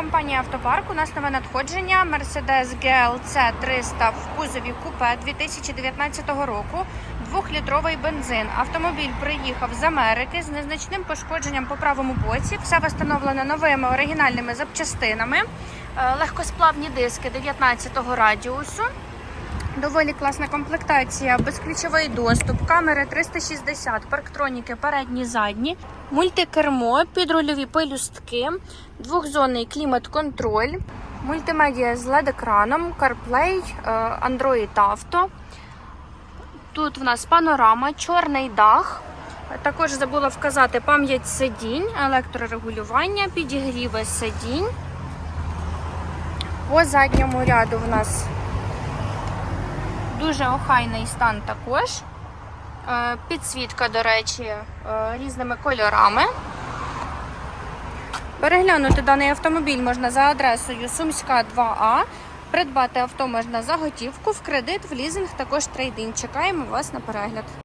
Компанія Автопарк. У нас нове надходження Mercedes GLC 300 в кузові купе 2019 року. Двохлітровий бензин. Автомобіль приїхав з Америки з незначним пошкодженням по правому боці. Все встановлено новими оригінальними запчастинами. Е, Легкосплавні диски 19 радіусу. Доволі класна комплектація, безключовий доступ, камери 360, парктроніки передні, задні, мультикермо, підрульові пелюстки, двохзонний клімат-контроль, мультимедіа з LED-екраном, CarPlay, е, Android Auto. Тут в нас панорама, чорний дах. Також забула вказати пам'ять сидінь, електрорегулювання, підігріви сидінь. По задньому ряду в нас Дуже охайний стан також. Е, Підсвітка, до речі, е, різними кольорами. Переглянути даний автомобіль можна за адресою Сумська 2А. Придбати авто можна за готівку, в кредит, в лізинг, також трейдинг. Чекаємо вас на перегляд.